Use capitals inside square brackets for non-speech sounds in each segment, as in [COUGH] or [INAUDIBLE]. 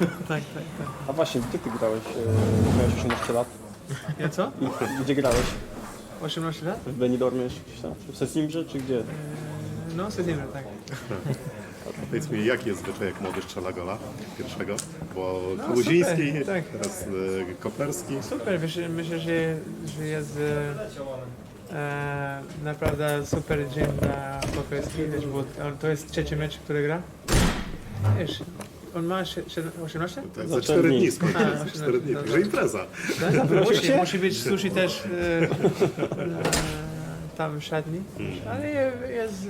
[LAUGHS] Tak, tak, tak. A właśnie, gdzie ty grałeś? e, Miałeś 18 lat. Ja co? [LAUGHS] Gdzie grałeś? 18 lat? W Benidormie gdzieś tam? W Sesimbrze czy gdzie? Eee, No, Sedzimra, tak. [LAUGHS] Powiedz mi, jaki jest zwyczaj, jak młody strzela gola pierwszego? Bo No, Kałuziński, super, tak. teraz e, Koperski. Super, myślę, myślę że, że jest e, e, naprawdę super dzień dla Pokojski, wiesz, bo to jest trzeci mecz, który gra. Wiesz, on ma sie- siedem- 18? To jest Za za cztery 4 dni. dni, A, za właśnie, 4 dni, dobrze. także impreza. Tak, musi, musi być sushi też e, e, [LAUGHS] tam w szatni, ale jest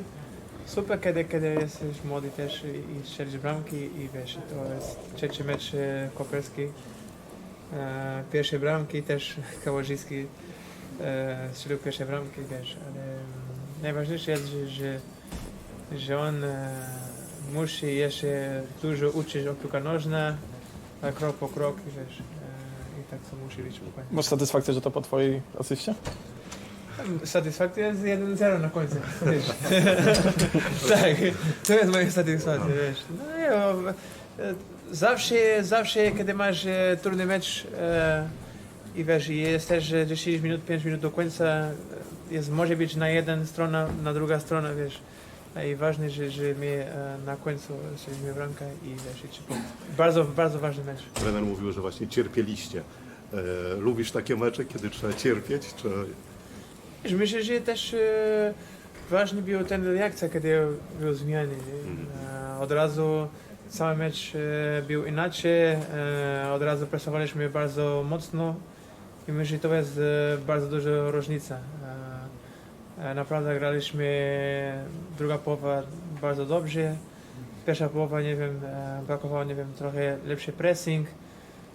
super, kiedy, kiedy jesteś młody też i, i strzelisz bramki i wiesz, to jest trzeci mecz e, Koperski. E, pierwsze bramki też [LAUGHS] Kałużyński e, strzelił pierwsze bramki, wiesz, ale mm, najważniejsze jest, że, że, że on e, musi jeszcze dużo uczyć o piłka nożna, a krok po krok, wiesz, e, i tak to musi być. Masz satysfakcję, że to po twojej asyście? Satysfakcja jest 1-0 na końcu, wiesz. [LAUGHS] tak, to jest moja satysfakcja, wiesz. No nie, bo, e, zawsze, zawsze, kiedy masz e, trudny mecz e, i wiesz, i jest też e, 10 minut, 5 minut do końca, e, jest, może być na jeden strona, na druga strona, wiesz. I ważne, że, że my e, na końcu strzelimy bramkę i wiesz, i trzy punkty. Bardzo, bardzo ważny mecz. Trener mówił, że właśnie cierpieliście. E, lubisz takie mecze, kiedy trzeba cierpieć? Czy... Wiesz, Myślę, że też e, ważny był ten reakcja, kiedy był zmiany. nie? E, od razu cały mecz e, był inaczej, e, od razu presowaliśmy bardzo mocno i myślę, że to jest e, bardzo duża różnica. E, naprawdę graliśmy druga połowa bardzo dobrze. Pierwsza połowa, nie wiem, e, brakowało, nie wiem, trochę lepszy pressing.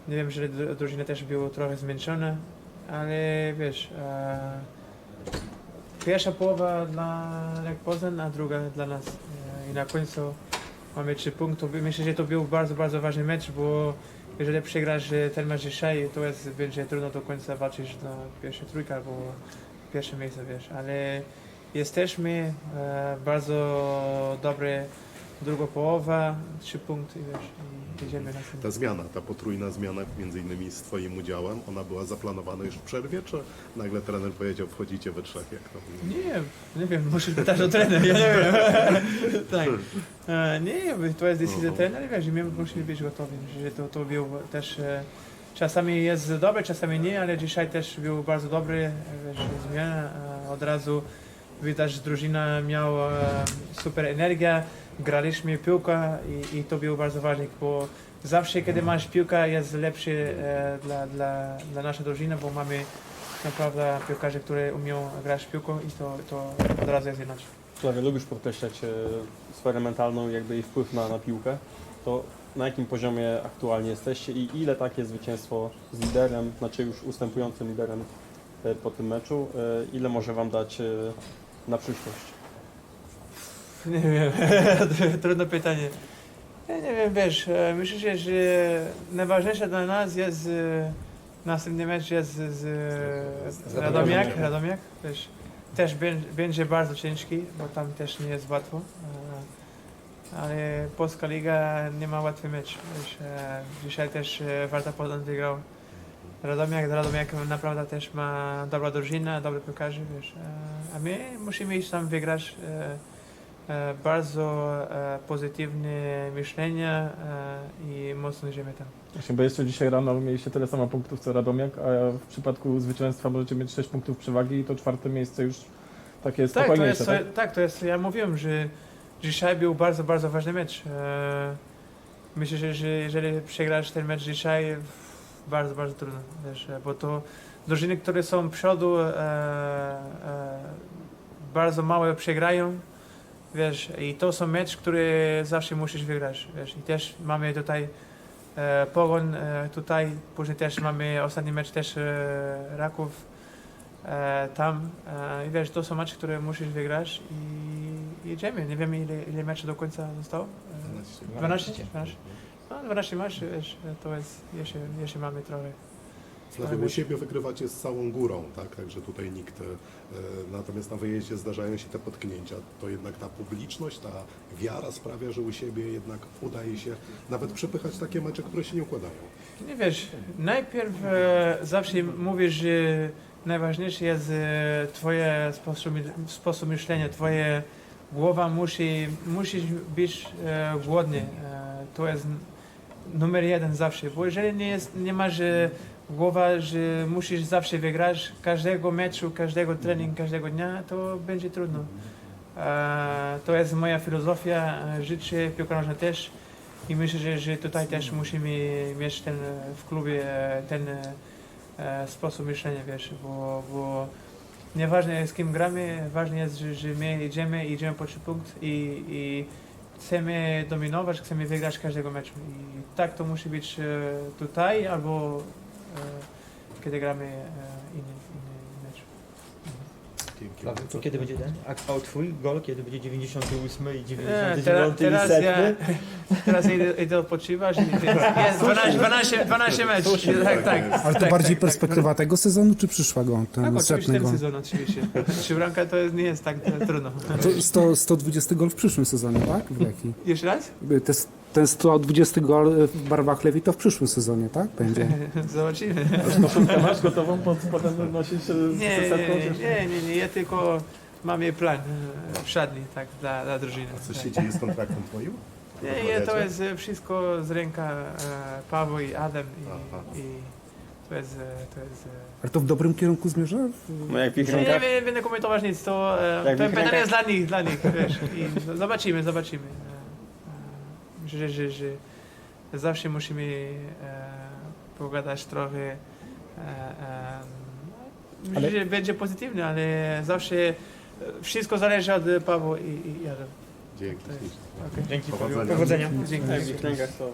Nie wiem, że dru- drużyna też była trochę zmęczona, ale wiesz, e, Pierwsza połowa dla Lech Poznań, a druga dla nas. E, I na końcu mamy trzy punkty. Myślę, że to był bardzo, bardzo ważny mecz, bo jeżeli przegrasz e, ten mecz dzisiaj, to jest, będzie trudno do końca walczyć na pierwsze trójkę albo pierwsze miejsce, wiesz. Ale jesteśmy e, bardzo dobre druga połowa, trzy punkty, wiesz, i jedziemy na. Ta zmiana, ta potrójna zmiana, między innymi z Twoim udziałem, ona była zaplanowana już w przerwie, czy nagle trener powiedział, wchodzicie we trzech, jak to było? Nie, nie wiem, musisz pytać o trener, ja nie wiem. [LAUGHS] tak. E, nie, to jest decyzja Mhm. trenera, wiesz, i my musimy być gotowi, że to, to był też, e, czasami jest dobry, czasami nie, ale dzisiaj też był bardzo dobry, wiesz, zmiana, e, od razu widać, że drużyna miała e, super energię, graliśmy piłkę i, i to było bardzo ważne, bo zawsze kiedy masz piłkę jest lepszy e, dla, dla, dla naszej drużyny, bo mamy naprawdę piłkarzy, które umieją grać piłką i to, to od razu jest inaczej. Sławia, lubisz podkreślać e, mentalną, jakby jej wpływ na, na piłkę. To na jakim poziomie aktualnie jesteście i ile takie zwycięstwo z liderem, znaczy już ustępującym liderem e, po tym meczu, e, ile może Wam dać e, na przyszłość? [LAUGHS] Nie wiem, [LAUGHS] trudne pytanie. Ja nie wiem, wiesz, myślę, że- że najważniejsze dla nas jest następny mecz jest z, z Radomiak, Radomiak, wiesz, też bę- będzie bardzo ciężki, bo tam też nie jest łatwo. Ale Polska Liga nie ma łatwy mecz. Wiesz, e, dzisiaj też e, Warta Poznań wygrał Radomiak. Radomiak naprawdę też ma dobra drużyna, dobry piłkarzy, wiesz. E, A my musimy iść tam wygrać. e, e, bardzo e, pozytywne myślenie e, i mocno idziemy tam. Właśnie, bo jeszcze dzisiaj rano mieliście tyle samo punktów co Radomiak, a w przypadku zwycięstwa możecie mieć 6 punktów przewagi i to czwarte miejsce już takie Tak, to spokojniejsze, jest, tak? tak, to jest, ja mówiłem, że dzisiaj był bardzo, bardzo ważny mecz. E, myślę, że, że jeżeli przegrasz ten mecz dzisiaj, bardzo, bardzo trudno, wiesz, bo to drużyny, które są przodu, e, e, bardzo małe przegrają, wiesz, i to są mecz, który zawsze musisz wygrać, wiesz, i też mamy tutaj e, Pogoń e, tutaj, później też mamy ostatni mecz też e, Raków, e, tam. E, I wiesz, to są mecze, które musisz wygrać i jedziemy. Nie wiem ile, ile meczy do końca zostało. E, 12? 12? No, 12 meczy, wiesz, to jest, jeszcze, jeszcze mamy trochę. Flavio, u siebie wygrywacie z całą górą, tak? Także tutaj nikt. e, Natomiast na wyjeździe zdarzają się te potknięcia. To jednak ta publiczność, ta wiara sprawia, że u siebie jednak udaje się nawet przepychać takie mecze, które się nie układają. Nie wiesz, najpierw e, zawsze mówisz, że najważniejsze jest e, twoje sposób, sposób myślenia, twoje głowa musi, musisz być e, głodny. E, to jest numer jeden zawsze, bo jeżeli nie, jest, nie głowa, że musisz zawsze wygrać każdego meczu, każdego treningu, każdego dnia, to będzie trudno. E, to jest moja filozofia e, życia, piłka nożna też. I myślę, że, że tutaj też musimy mieć ten, w klubie e, ten e, sposób myślenia, wiesz, bo, bo nieważne z kim gramy, ważne jest, że, że my idziemy, idziemy po trzy punkt i, i chcemy dominować, chcemy wygrać każdego meczu. I tak to musi być e, tutaj albo e, kiedy gramy e. To kiedy będzie ten akwał twój gol? Kiedy będzie 98 i E, 99 teraz, i teraz ja setny? teraz idę, idę odpoczywać i [LAUGHS] jest 12, 12, 12 meczów. Tak, tak. Ale to tak, bardziej tak, perspektywa tego sezonu, czy przyszłego? Tak, Ten oczywiście setny ten gol. sezon oczywiście. Trzy bramka to jest, nie jest tak e, trudno. To 100, 120 gol w przyszłym sezonie, tak? W Lechii. Jeszcze raz? Te, ten 120 gol w barwach Lewi to w przyszłym sezonie, tak? Będzie. [LAUGHS] Zobaczymy. [LAUGHS] Koszulkę masz gotową, pod spodem nosisz e, z Nie, nie, nie, nie, nie, nie, ja tylko mamy plan e, w szatni, tak, dla, dla drużyny. A co tak. się dzieje z kontraktem twoim? [LAUGHS] Nie, nie, to jest e, wszystko z ręka e, Paweł i Adam i, i to jest, to jest e, Ale to w dobrym kierunku zmierza? No jak w ich Nie, nie, rękach, nie będę komentować nic, to, e, pytanie rękach- jest dla nich, dla nich, wiesz, i zobaczymy, zobaczymy. E, e, Myślę, że, że zawsze musimy e, pogadać trochę, e, e, myślę, Ale- że będzie pozytywnie, ale zawsze e, wszystko zależy od Pawła i, i. Dzięki. Jest-. Okej. Dzięki. Powodzenia. Powodzenia. Dzięki. rękach to